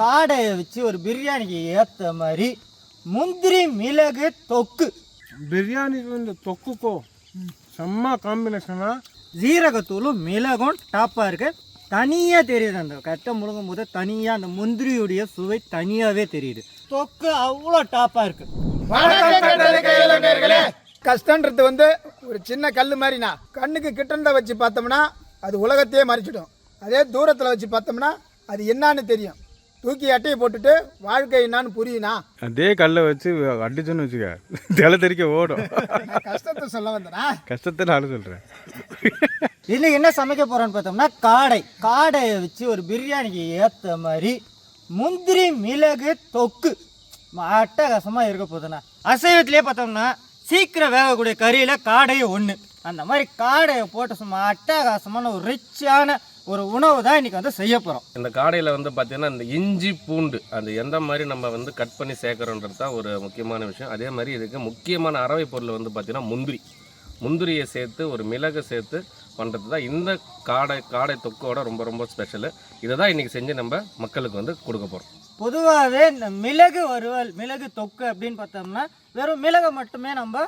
காடையை வச்சு ஒரு பிரியாணிக்கு ஏற்ற மாதிரி முந்திரி மிளகு தொக்கு. பிரியாணிக்கு இந்த தொக்குக்கோ. செம்ம காம்பினேஷனா ஜீரகத்தூளும் மிளகும் டாப்பாக இருக்கு. தனியாக தெரியுது அந்த கட்டை முழுங்கும் போது தனியாக அந்த முந்திரியுடைய சுவை தனியாகவே தெரியுது. தொக்கு அவ்வளோ டாப்பாக இருக்கு. கஷ்டன்றது வந்து ஒரு சின்ன கல் மாதிரினா கண்ணுக்கு கிட்டண்ட வச்சு பார்த்தோம்னா அது உலகத்தையே மறைச்சிடும். அதே தூரத்தில் வச்சு பார்த்தோம்னா அது என்னன்னு தெரியும். தூக்கி அட்டையை போட்டுட்டு வாழ்க்கை என்னன்னு புரியுனா அதே கல்லை வச்சு அடிச்சோன்னு வச்சுக்க. தலை தெறிக்க ஓடும். கஷ்டத்தை சொல்ல வந்தேனா? கஷ்டத்தை நான் சொல்கிறேன் இன்னைக்கு என்ன சமைக்க போறோம்னு பார்த்தோம்னா காடை. காடையை வச்சு ஒரு பிரியாணிக்கு ஏற்ற மாதிரி முந்திரி மிளகு தொக்கு அட்டகாசமாக இருக்க போதுண்ணா. அசைவத்திலே பார்த்தோம்னா சீக்கிரம் வேகக்கூடிய கறியில் காடையும் ஒன்று அந்த மாதிரி காடையை போட்டு சும்மா அட்டகாசமான ஒரு ரிச்சான ஒரு உணவு தான் இன்னைக்கு வந்து செய்ய போகிறோம் இந்த காடையில் வந்து பார்த்தீங்கன்னா இந்த இஞ்சி பூண்டு அந்த எந்த மாதிரி நம்ம வந்து கட் பண்ணி சேர்க்குறோன்றது தான் ஒரு முக்கியமான விஷயம். அதே மாதிரி இதுக்கு முக்கியமான அரவை பொருள் வந்து பார்த்தீங்கன்னா முந்திரி. முந்திரியை சேர்த்து ஒரு மிளகு சேர்த்து பண்ணுறது தான் இந்த காடை காடை தொக்கோட ரொம்ப ரொம்ப ஸ்பெஷலு இதை தான் இன்றைக்கி செஞ்சு நம்ம மக்களுக்கு வந்து கொடுக்க போகிறோம் பொதுவாகவே இந்த மிளகு வறுவல் மிளகு தொக்கு அப்படின்னு பார்த்தோம்னா வெறும் மிளகை மட்டுமே நம்ம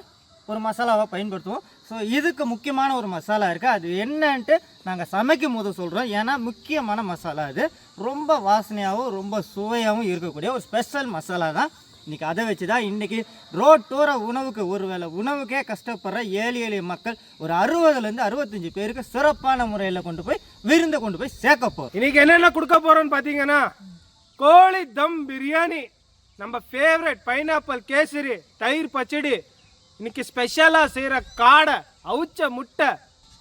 ஒரு மசாலாவாக பயன்படுத்துவோம். ஸோ இதுக்கு முக்கியமான ஒரு மசாலா இருக்குது அது என்னன்ட்டு நாங்கள் சமைக்கும் போது சொல்கிறோம் ஏன்னா முக்கியமான மசாலா அது. ரொம்ப வாசனையாகவும் ரொம்ப சுவையாகவும் இருக்கக்கூடிய ஒரு ஸ்பெஷல் மசாலா தான். இன்றைக்கி அதை வச்சு தான் இன்றைக்கி ரோட்டோர உணவுக்கு ஒரு வேளை உணவுக்கே கஷ்டப்படுற ஏழை எளிய மக்கள் ஒரு அறுபதுலேருந்து அறுபத்தஞ்சு பேருக்கு சிறப்பான முறையில் கொண்டு போய் விருந்து கொண்டு போய் சேர்க்க போகிறோம் என்னென்ன கொடுக்க போகிறோன்னு பார்த்தீங்கன்னா கோழி தம் பிரியாணி. நம்ம ஃபேவரட் பைனாப்பிள் கேசரி தயிர் பச்சடி இன்னைக்கு ஸ்பெஷலாக செய்கிற காடை அவுச்ச முட்டை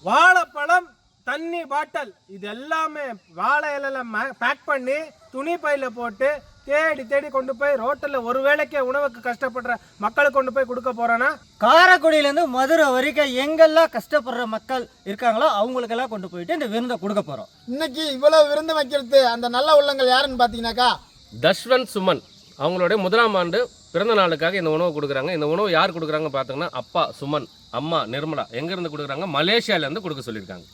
வாழைப்பழம் தண்ணி பாட்டில் இது எல்லாமே வாழை இலையில பேக் பண்ணி துணி பையில போட்டு தேடி தேடி கொண்டு போய் ரோட்டில் ஒரு வேளைக்கே உணவுக்கு கஷ்டப்படுற மக்களுக்கு கொண்டு போய் கொடுக்க போறேன்னா காரைக்குடியிலேருந்து மதுரை வரைக்கும் எங்கெல்லாம் கஷ்டப்படுற மக்கள் இருக்காங்களோ அவங்களுக்கெல்லாம் கொண்டு போயிட்டு இந்த விருந்தை கொடுக்க போகிறோம் இன்னைக்கு இவ்வளவு விருந்து வைக்கிறது அந்த நல்ல உள்ளங்கள் யாருன்னு பார்த்தீங்கன்னாக்கா தஷ்வந்த் சுமன் அவங்களுடைய முதலாம் ஆண்டு பிறந்த நாளுக்காக இந்த உணவு கொடுக்குறாங்க. இந்த உணவு யார் கொடுக்குறாங்க பார்த்தீங்கன்னா அப்பா சுமன் அம்மா நிர்மலா எங்கேருந்து கொடுக்குறாங்க? மலேசியாவிலேருந்து கொடுக்க சொல்லியிருக்காங்க.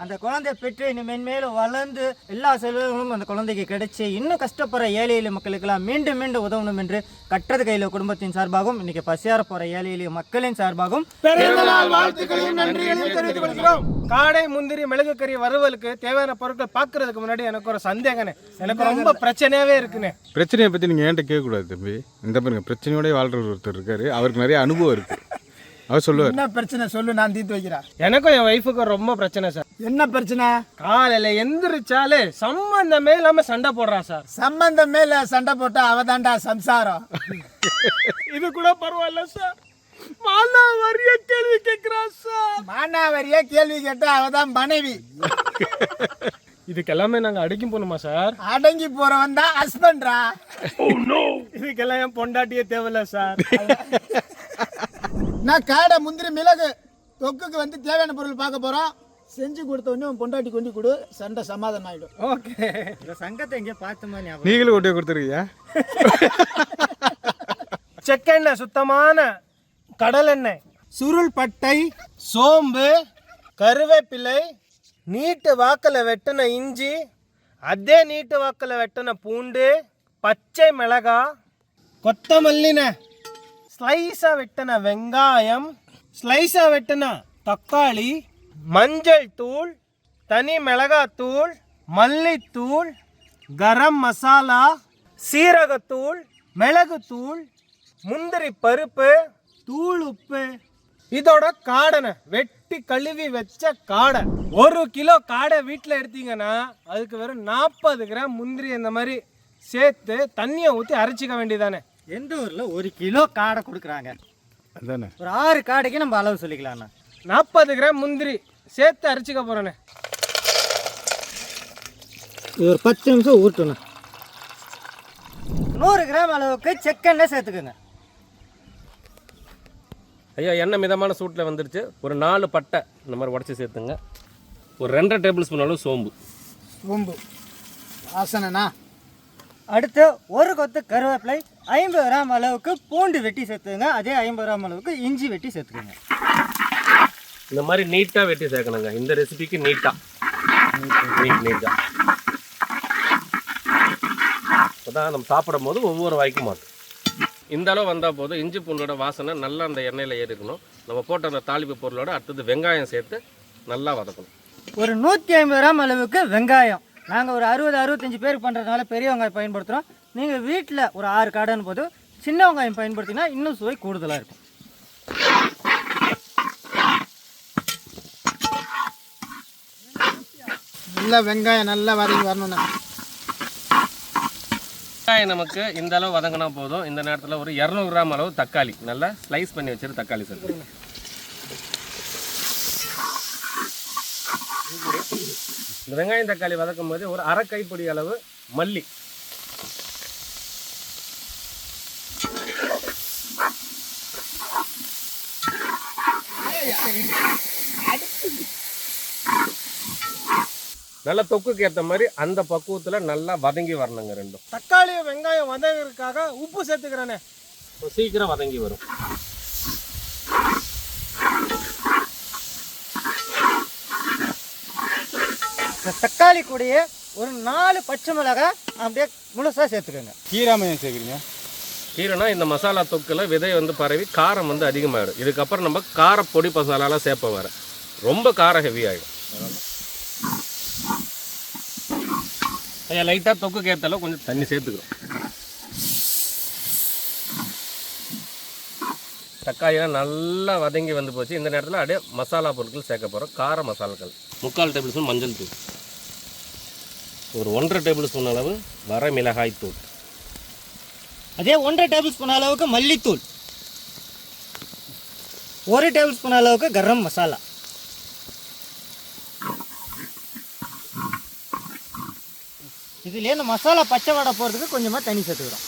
அந்த குழந்தை பெற்று இன்னும் மென்மேலும் வளர்ந்து எல்லா செல்வங்களும் அந்த குழந்தைக்கு கிடைச்சி இன்னும் கஷ்டப்படுற ஏழை எளிய மக்களுக்கெல்லாம் மீண்டும் மீண்டும் உதவணும் என்று கற்றது கையில் குடும்பத்தின் சார்பாகவும் இன்னைக்கு பசியார போகிற ஏழை எளிய மக்களின் சார்பாகவும் காடை முந்திரி மிளகு கறி வறுவலுக்கு தேவையான பொருட்கள் பார்க்கறதுக்கு முன்னாடி எனக்கு ஒரு சந்தேகனே எனக்கு ரொம்ப பிரச்சனையாவே இருக்குனே பிரச்சனையை பற்றி நீங்கள் ஏன்ட்ட கேட்கக்கூடாது தம்பி? இந்த பாருங்க பிரச்சனையோடய வாழ்கிற ஒருத்தர் இருக்காரு. அவருக்கு நிறைய அனுபவம் இருக்குது அவர் சொல்லுவார். என்ன பிரச்சனை சொல்லு நான் தீர்த்து வைக்கிறேன். எனக்கும் என் ஒய்ஃபுக்கும் ரொம்ப பிரச்சனை சார் என்ன பிரச்சனை? காலையில எந்திரிச்சாலே சம்பந்தமே இல்லாம சண்டை போடுறான் சார் சம்பந்தம் மேல சண்டை போட்டா அவதான்டா சம்சாரம். இது கூட பரவாயில்ல சார் மாலா வரிய கேள்வி கேட்கிறான் சார் மானாவரியா கேள்வி கேட்டா அவதான் மனைவி. இதுக்கெல்லாமே நாங்க அடிக்கும் போகணுமா சார் அடங்கி போறவன் தான் ஹஸ்பண்ட்ரா இதுக்கெல்லாம் என் பொண்டாட்டியே தேவையில்ல சார் நான் காடை முந்திரி மிளகு தொக்குக்கு வந்து தேவையான பொருள் பார்க்க போறோம். செஞ்சு கொடுத்த உடனே உன் பொண்டாட்டி கொண்டு கொடு சண்டை சமாதானம் ஆயிடும். ஓகே. இந்த சங்கத்தை எங்கேயோ பார்த்த ஞாபகம்? நீங்களும் ஒட்டியே கொடுத்துருக்கீங்க. செக்கெண்ணெய் சுத்தமான கடலெண்ணெய் சுருள் பட்டை சோம்பு கருவேப்பிலை நீட்டு வாக்கில் வெட்டின இஞ்சி அதே நீட்டு வாக்கில் வெட்டின பூண்டு பச்சை மிளகாய் கொத்தமல்லின ஸ்லைஸாக வெட்டின வெங்காயம் ஸ்லைஸாக வெட்டின தக்காளி மஞ்சள் தூள் தனி மிளகாத்தூள் மல்லித்தூள் கரம் மசாலா சீரகத்தூள் மிளகுத்தூள் முந்திரி பருப்பு தூள் உப்பு. இதோட காடனை வெட்டி கழுவி வச்ச காடை. ஒரு கிலோ காடை வீட்டில் எடுத்தீங்கன்னா அதுக்கு வெறும் நாற்பது கிராம் முந்திரி இந்த மாதிரி சேர்த்து தண்ணியை ஊற்றி அரைச்சிக்க வேண்டியதானே எந்த ஊரில் ஒரு கிலோ காடை கொடுக்குறாங்க? அதானே. ஒரு ஆறு காடைக்கு நம்ம அளவு சொல்லிக்கலாம்ண்ணா. நாற்பது கிராம் முந்திரி சேர்த்து அரைச்சிக்க போகிறேனே இது ஒரு பத்து நிமிஷம் ஊட்டணும். நூறு கிராம் அளவுக்கு செக்கெண்ணெய் சேர்த்துக்கோங்க. ஐயா எண்ணெய் மிதமான சூட்டில் வந்துருச்சு. ஒரு நாலு பட்டை இந்த மாதிரி உடச்சி சேர்த்துங்க. ஒரு ரெண்டரை டேபிள் ஸ்பூன் அளவு சோம்பு. பூம்பு வாசனைனா அடுத்து ஒரு கொத்து கருவேப்பிலை ஐம்பது கிராம் அளவுக்கு பூண்டு வெட்டி சேர்த்துங்க. அதே ஐம்பது கிராம் அளவுக்கு இஞ்சி வெட்டி சேர்த்துக்கோங்க. இந்த மாதிரி நீட்டாக வெட்டி சேர்க்கணுங்க. இந்த ரெசிபிக்கு நீட்டாக நீட் நீட்டாக அப்பதான் நம்ம சாப்பிடும் போது ஒவ்வொரு வாய்க்கும் மாட்டும் இந்த அளவு வந்தால் போதும். இஞ்சி பூண்டோட வாசனை நல்லா அந்த எண்ணெயில் ஏறிக்கணும் நம்ம போட்ட அந்த தாளிப்பு பொருளோட அடுத்தது வெங்காயம் சேர்த்து நல்லா வதக்கணும். ஒரு நூற்றி ஐம்பது கிராம் அளவுக்கு வெங்காயம். நாங்கள் ஒரு அறுபது அறுபத்தஞ்சு பேருக்கு பண்ணுறதுனால பெரிய வெங்காயம் பயன்படுத்துகிறோம் நீங்கள் வீட்டில் ஒரு ஆறு காடன் போது சின்ன வெங்காயம் பயன்படுத்தினா இன்னும் சுவை கூடுதலாக இருக்கும். நல்லா வெங்காயம் நல்லா வதங்கி வரணும்ண்ணா வெங்காயம் நமக்கு இந்த அளவு வதங்கினா போதும். இந்த நேரத்தில் ஒரு இரநூறு கிராம் அளவு தக்காளி. நல்லா ஸ்லைஸ் பண்ணி வச்சிரு தக்காளி சேர்த்து இந்த வெங்காயம் தக்காளி வதக்கும் போது ஒரு அரை கைப்பிடி அளவு மல்லி. நல்ல தொக்குக்கு ஏற்ற மாதிரி அந்த பக்குவத்தில் நல்லா வதங்கி வரணுங்க ரெண்டும். தக்காளி வெங்காயம் வதங்கிறதுக்காக உப்பு சேர்த்துக்கிறேனே. சீக்கிரம் வதங்கி வரும் இந்த தக்காளி கூடயே ஒரு நாலு பச்சை மிளகாய் அப்படியே முழுசாக சேர்த்துக்கோங்க. கீராமையம் சேர்க்குறீங்க? கீரைனா இந்த மசாலா தொக்கில் விதை வந்து பரவி காரம் வந்து அதிகமாகிடும் இதுக்கப்புறம் நம்ம கார பொடி மசாலாலாம் சேர்ப்ப வர ரொம்ப காரம் ஹெவி ஆகிடும் ஐயா லைட்டாக தொக்கு ஏற்றாலும் கொஞ்சம் தண்ணி சேர்த்துக்கிறோம். தக்காளியெல்லாம் நல்லா வதங்கி வந்து போச்சு. இந்த நேரத்தில் அப்படியே மசாலா பொருட்கள் சேர்க்க போகிறோம் கார மசாலாக்கள். முக்கால் டேபிள் ஸ்பூன் மஞ்சள் தூள். ஒரு ஒன்றரை டேபிள் ஸ்பூன் அளவு வர மிளகாய் தூள். அதே ஒன்றரை டேபிள் ஸ்பூன் அளவுக்கு மல்லித்தூள். ஒரு டேபிள் ஸ்பூன் அளவுக்கு கரம் மசாலா. இதுலேயே இந்த மசாலா பச்சை வடை போகிறதுக்கு கொஞ்சமாக தண்ணி சேர்த்துக்கிறோம்.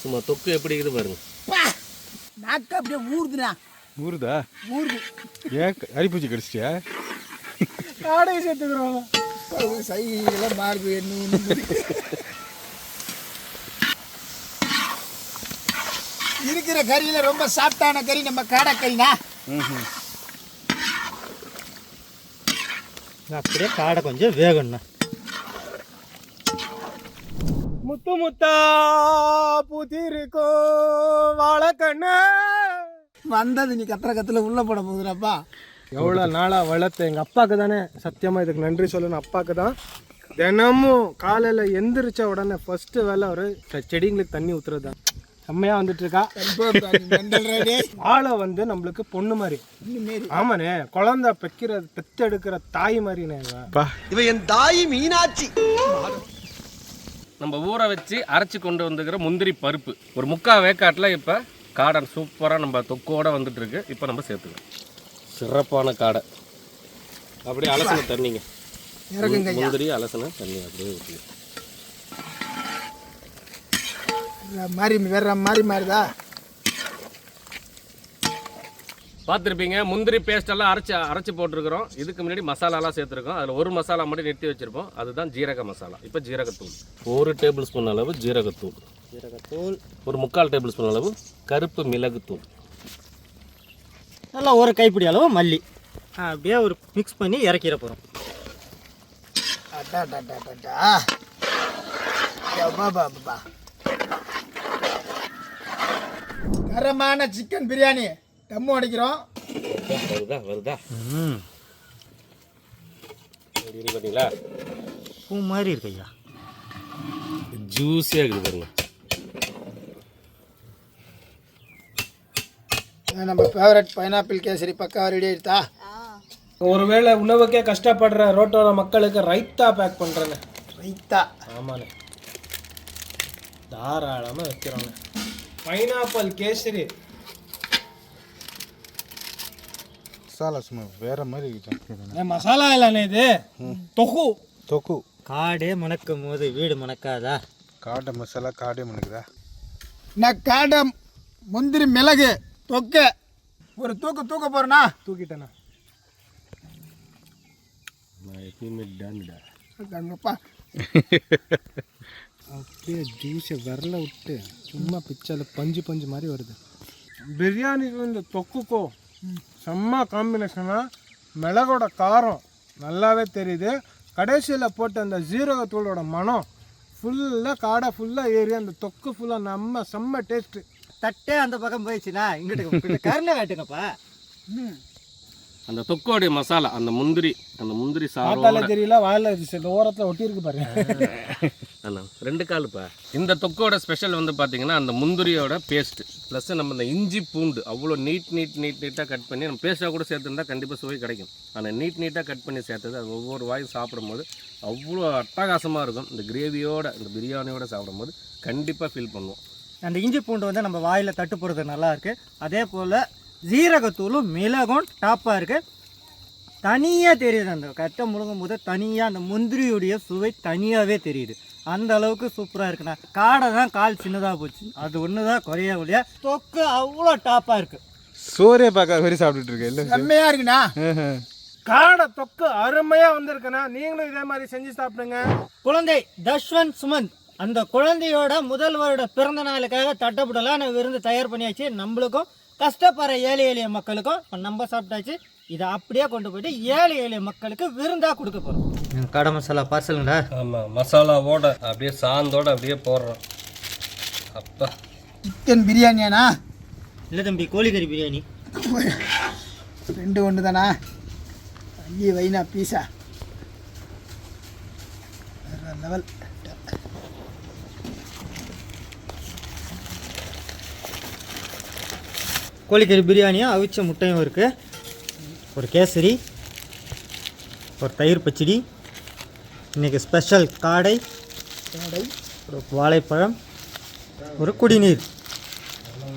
சும்மா தொக்கு எப்படி இருக்குது பாருங்க. நாக்கு அப்படியே ஊறுதுண்ணா ஊறுதா ஊறுது ஏன் அரிப்பூச்சி கடிச்சிட்டியா? காடையை சேர்த்துக்கிறோம். சைகெல்லாம் மாறுது என்ன இருக்கிற கறியில ரொம்ப சாஃப்டான கறி நம்ம காடை கறிண்ணா அப்படியே காடை கொஞ்சம் வேகணுண்ணா முத்து முத்தா புதிருக்கோ வாழைக்கண்ணு வந்தது நீ கத்துற கத்துல உள்ள போட போகுதுடாப்பா. எவ்வளோ நாளாக வளர்த்த எங்கள் அப்பாவுக்கு தானே. சத்தியமாக இதுக்கு நன்றி சொல்லணும். அப்பாவுக்கு தான். தினமும் காலையில் எந்திரிச்ச உடனே ஃபஸ்ட்டு வேலை ஒரு செடிங்களுக்கு தண்ணி ஊற்றுறது தான் செம்மையாக வந்துட்டு இருக்கா ஆளை வந்து நம்மளுக்கு பொண்ணு மாதிரி. ஆமாண்ணே குழந்தை பெக்கிற பெத்தெடுக்கிற தாய் மாதிரிண்ணே இவன் என் தாய் மீனாட்சி. நம்ம ஊற வச்சு அரைச்சி கொண்டு வந்துக்கிற முந்திரி பருப்பு. ஒரு முக்கா வேக்காட்டில் இப்போ காடை சூப்பராக நம்ம தொக்கோட வந்துட்டு இருக்கு இப்போ நம்ம சேர்த்துக்கிறோம் சிறப்பான காடை. அப்படியே அலசன தண்ணிங்க. முந்திரி அலசன தண்ணி அப்படியே ஊற்றி மாதிரி வேற மாதிரி மாறுதா? பார்த்துருப்பீங்க. முந்திரி பேஸ்ட் எல்லாம் அரைச்சி அரைச்சி போட்டிருக்கிறோம். இதுக்கு முன்னாடி மசாலாலாம் சேர்த்துருக்கோம். அதில் ஒரு மசாலா மட்டும் நிறுத்தி வச்சிருப்போம். அதுதான் ஜீரக மசாலா. இப்போ ஜீரகத்தூள். ஒரு டேபிள் ஸ்பூன் அளவு ஜீரகத்தூள். ஜீரகத்தூள். ஒரு முக்கால் டேபிள் ஸ்பூன் அளவு கருப்பு மிளகுத்தூள். நல்லா ஒரு கைப்பிடி அளவு மல்லி. அப்படியே ஒரு மிக்ஸ் பண்ணி இறக்கிற போகிறோம் தரமான சிக்கன் பிரியாணி. தம்மு அடிக்கிறோம். வருதா வருதா? பார்த்தீங்களா பூ மாதிரி இருக்கு ஐயா. ஜூஸியாக இருக்குது பாருங்க. நம்ம ஃபேவரட் பைனாப்பிள் கேசரி பக்கா ரெடி ஆயிடுதா? ஒருவேளை உணவுக்கே கஷ்டப்படுற ரோட்டோர மக்களுக்கு ரைத்தா பேக் பண்ணுறேன்னு ரைத்தா. ஆமாண்ணே. தாராளமாக வைக்கிறோங்க பைனாப்பிள் கேசரி மசாலா சும்மா வேற மாதிரி இருக்கு மசாலா இல்லைண்ணே இது. தொகு தொக்கு. காடே மணக்கும் போது வீடு மணக்காதா? காடை மசாலா காடே மனுக்குதா நான் காடம் முந்திரி மிளகு தொக்க. ஒரு தூக்கு தூக்க போறேனா தூக்கிட்டேண்ணா. நான் எப்பயுமே டான்டா அப்படியே ஜூஸை விரல விட்டு சும்மா பிச்சால பஞ்சு பஞ்சு மாதிரி வருது. பிரியாணிக்கு இந்த தொக்குக்கோ. செம்ம காம்பினேஷனாக மிளகோட காரம் நல்லாவே தெரியுது. கடைசியில் போட்ட அந்த ஜீரகத்தூளோட மனம் ஃபுல்லாக காடை ஃபுல்லாக ஏறி அந்த தொக்கு ஃபுல்லாக நம்ம செம்ம டேஸ்ட்டு தட்டே அந்த பக்கம் போயிடுச்சுன்னா இங்கிட்டு கருணை வேட்டுங்கப்பா அந்த தொக்கோடைய மசாலா அந்த முந்திரி அந்த முந்திரி சாரோட தெரியல வாயில் இந்த ஓரத்தில் ஒட்டியிருக்கு பாருங்க அண்ணா ரெண்டு காலுப்பா? இந்த தொக்கோட ஸ்பெஷல் வந்து பார்த்தீங்கன்னா அந்த முந்திரியோட பேஸ்ட் ப்ளஸ் நம்ம இந்த இஞ்சி பூண்டு அவ்வளோ நீட் நீட் நீட் நீட்டாக கட் பண்ணி நம்ம பேஸ்ட்டாக கூட சேர்த்துருந்தா கண்டிப்பாக சுவை கிடைக்கும். ஆனால் நீட் நீட்டாக கட் பண்ணி சேர்த்தது அது ஒவ்வொரு வாயும் சாப்பிடும்போது அவ்வளோ அட்டகாசமாக இருக்கும். இந்த கிரேவியோட இந்த பிரியாணியோட சாப்பிடும்போது கண்டிப்பாக ஃபீல் பண்ணுவோம். அந்த இஞ்சி பூண்டு வந்து நம்ம வாயில் தட்டு போடுறது நல்லா இருக்கு. அதே போல் ஜீரகத்தூளும் மிளகும் டாப்பாக இருக்கு. தனியாக தெரியுது அந்த கட்டை முழுங்கும் போது தனியாக அந்த முந்திரியுடைய சுவை தனியாகவே தெரியுது. அந்த அளவுக்கு சூப்பராக இருக்குண்ணா. காடை தான் கால் சின்னதாக போச்சு. அது ஒன்று தான் குறைய ஒழிய தொக்கு அவ்வளோ டாப்பாக இருக்கு. சோறே பார்க்காத மாதிரி சாப்பிட்டுட்டு இருக்கேன் இல்லை? செம்மையாக இருக்குண்ணா. காடை தொக்கு அருமையாக வந்திருக்குண்ணா. நீங்களும் இதே மாதிரி செஞ்சு சாப்பிடுங்க. குழந்தை தஷ்வந்த் சுமந்த். அந்த குழந்தையோட முதல்வரோட பிறந்த நாளுக்காக தட்டப்படலான விருந்து தயார் பண்ணியாச்சு. நம்மளுக்கும் கஷ்டப்படுற ஏழை எளிய மக்களுக்கும் இப்ப நம்ம சாப்பிட்டாச்சு இதை அப்படியே கொண்டு போயிட்டு ஏழை எளிய மக்களுக்கு விருந்தாக கொடுக்க போகிறோம் கடை மசாலா பார்சலுங்கடா ஆமாம் மசாலாவோட அப்படியே சாந்தோட அப்படியே போடுறோம். அப்பா. சிக்கன் பிரியாணியாண்ணா? இல்லை தம்பி கோழிக்கறி பிரியாணி. ரெண்டு ஒன்று தானா ஐயே வைனா பீஸா வேற லெவல் கோழிக்கறி பிரியாணியும் அவிச்ச முட்டையும் இருக்குது ஒரு கேசரி ஒரு தயிர் பச்சடி இன்றைக்கி ஸ்பெஷல் காடை ஒரு வாழைப்பழம் ஒரு குடிநீர்.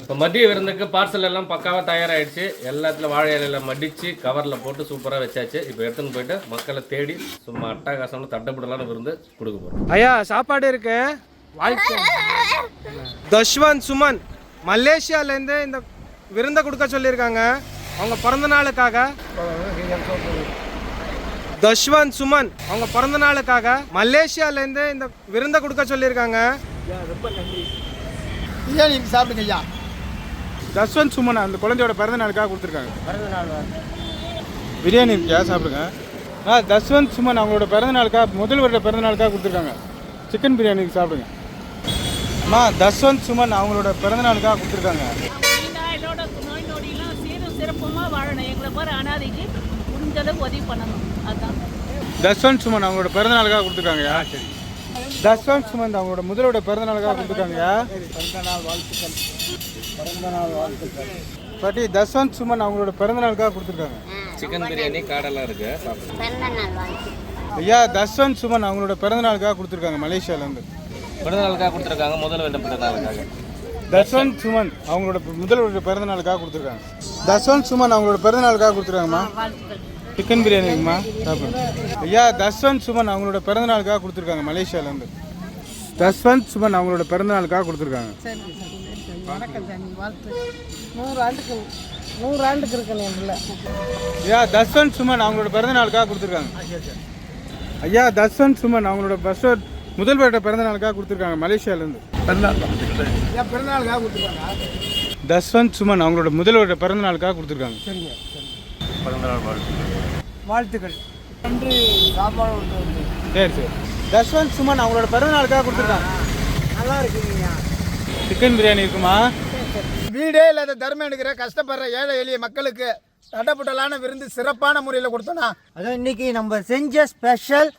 இப்போ மதிய விருந்துக்கு பார்சல் எல்லாம் பக்காவாக தயாராகிடுச்சு எல்லாத்துலையும் வாழை இலையில மடித்து கவரில் போட்டு சூப்பராக வச்சாச்சு. இப்போ எடுத்துன்னு போயிட்டு மக்களை தேடி சும்மா அட்டகாசம்னு தட்டப்படலான்னு விருந்து கொடுக்க போகிறோம் ஐயா சாப்பாடு இருக்கு. வாழ்க்கை. தஷ்வந்த் சுமன் மலேசியாலேருந்து இந்த விருந்தை கொடுக்க சொல்லியிருக்காங்க. அவங்க பிறந்த நாளுக்காக. தஷ்வந்த் சுமன் அவங்க பிறந்த நாளுக்காக மலேசியாலேருந்து இந்த விருந்தை கொடுக்க சொல்லியிருக்காங்க. சாப்பிடுங்க ஐயா. தஸ்வந்த் சுமன் அந்த குழந்தையோட பிறந்த நாளுக்காக கொடுத்துருக்காங்க. பிரியாணி இருக்கியா சாப்பிடுங்க. ஆ தஸ்வந்த் சுமன் அவங்களோட பிறந்த நாளுக்காக முதல் வருட பிறந்த நாளுக்காக கொடுத்துருக்காங்க. சிக்கன் பிரியாணி சாப்பிடுங்க. அம்மா தஸ்வந்த் சுமன் அவங்களோட பிறந்த நாளுக்காக கொடுத்துருக்காங்க. சிறப்புமாக வாழணும். எங்களை மாதிரி அனாதைக்கு முடிஞ்ச அளவுக்கு உதவி பண்ணணும். அதுதான் தஸ்வந்த் சுமன் அவங்களோட பிறந்த நாளுக்காக கொடுத்துருக்காங்கயா சரி. தஸ்வந்த் சுமன் அவங்களோட முதலோட பிறந்த நாளுக்காக கொடுத்துருக்காங்கயா பாட்டி தஸ்வந்த் சுமன் அவங்களோட பிறந்த நாளுக்காக கொடுத்துருக்காங்க. சிக்கன் பிரியாணி காடெல்லாம் இருக்குது சாப்பிடுங்க. ஐயா தஸ்வந்த் சுமன் அவங்களோட பிறந்த நாளுக்காக கொடுத்துருக்காங்க மலேசியாலேருந்து பிறந்த நாளுக்காக கொடுத்துருக்காங்க முதல் வருட பிறந்த நாளுக்காக. தஸ்வந்த் சுமன் அவங்களோட முதல்வரோட பிறந்த நாளுக்காக கொடுத்துருக்காங்க. தஸ்வந்த் சுமன் அவங்களோட பிறந்த நாளுக்காக கொடுத்துருக்காங்கம்மா. சிக்கன் பிரியாணிங்கம்மா சாப்பிடுங்க ஐயா தஸ்வந்த் சுமன் அவங்களோட பிறந்த நாளுக்காக கொடுத்துருக்காங்க மலேசியாலேருந்து. தஸ்வந்த் சுமன் அவங்களோட பிறந்த நாளுக்காக கொடுத்துருக்காங்க. நூறு ஆண்டுக்கு இருக்கணும் ஐயா தஸ்வந்த் சுமன் அவங்களோட பிறந்த நாளுக்காக கொடுத்துருக்காங்க. ஐயா தஸ்வந்த் சுமன் அவங்களோட பஸ் முதல்வரோட பிறந்த நாளுக்காக கொடுத்துருக்காங்க மலேசியாலேருந்து. பிறந்தநாளுக்காக கொடுத்துருக்காங்க? தஸ்வந்த் சுமன் அவங்களோட முதல்வரோட பிறந்த நாளுக்காக கொடுத்துருக்காங்க வாழ்த்துக்கள். நன்றி சாப்பாடு சரி சரி. தஸ்வந்த் சுமன் அவங்களோட பிறந்த நாளுக்காக கொடுத்துருக்காங்க. நல்லா இருக்குங்கய்யா. சிக்கன் பிரியாணி இருக்குமா? வீடே இல்லாத தர்மம் எடுக்கிற கஷ்டப்படுற ஏழை எளிய மக்களுக்கு தடப்புடலான விருந்து சிறப்பான முறையில் கொடுத்தோன்னா அதான் இன்னைக்கு நம்ம செஞ்ச ஸ்பெஷல்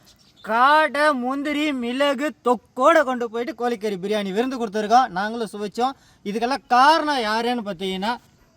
காடை முந்திரி மிளகு தொக்கோட கொண்டு போயிட்டு கோழிக்கறி பிரியாணி விருந்து கொடுத்துருக்கோம். நாங்களும் சுவைச்சோம். இதுக்கெல்லாம் காரணம் யாருன்னு பார்த்தீங்கன்னா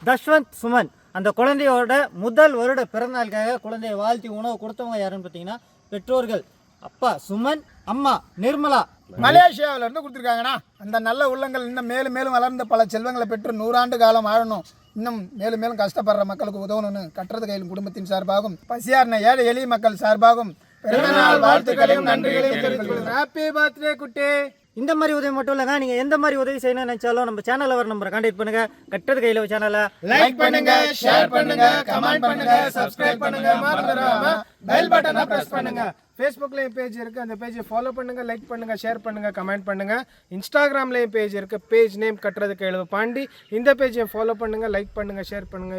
தஷ்வந்த் சுமன். அந்த குழந்தையோட முதல் வருட பிறந்தநாளுக்காக குழந்தைய வாழ்த்தி உணவு கொடுத்தவங்க யாருன்னு பார்த்தீங்கன்னா பெற்றோர்கள். அப்பா சுமன் அம்மா நிர்மலா. மலேசியாவில் இருந்து கொடுத்துருக்காங்கண்ணா. அந்த நல்ல உள்ளங்கள் இன்னும் மேலும் மேலும் வளர்ந்த பல செல்வங்களை பெற்று நூறாண்டு காலம் வாழணும். இன்னும் மேலும் மேலும் கஷ்டப்படுற மக்களுக்கு உதவணும்னு கட்டுறது கையில் குடும்பத்தின் சார்பாகும். பசியார்ன ஏழை எளிய மக்கள் சார்பாகும். பிறந்தநாள் வாழ்த்துக்களையும் நன்றிகளையும் தெரிவித்துக் ஹாப்பி பர்த்டே குட்டி. இந்த மாதிரி உதவி மட்டும் இல்லைங்க. நீங்கள் எந்த மாதிரி உதவி செய்யணும்னு நினச்சாலும் நம்ம சேனலில் வர நம்பரை கான்டாக்ட் பண்ணுங்கள் கட்டுறது கையில் சேனலை லைக் பண்ணுங்க ஷேர் பண்ணுங்க கமெண்ட் பண்ணுங்க சப்ஸ்கிரைப் பண்ணுங்க. மறந்துடாம பெல் பட்டனை பிரஸ் பண்ணுங்க. ஃபேஸ்புக்லேயும் பேஜ் இருக்குது அந்த பேஜை ஃபாலோ பண்ணுங்கள் லைக் பண்ணுங்கள் ஷேர் பண்ணுங்கள் கமெண்ட் பண்ணுங்கள் இன்ஸ்டாகிராம்லேயும் பேஜ் இருக்குது பேஜ் நேம் கட்டுறதுக்கு எழுப பாண்டி. இந்த பேஜையும் ஃபாலோ பண்ணுங்கள் லைக் பண்ணுங்கள் ஷேர் பண்ணுங்கள்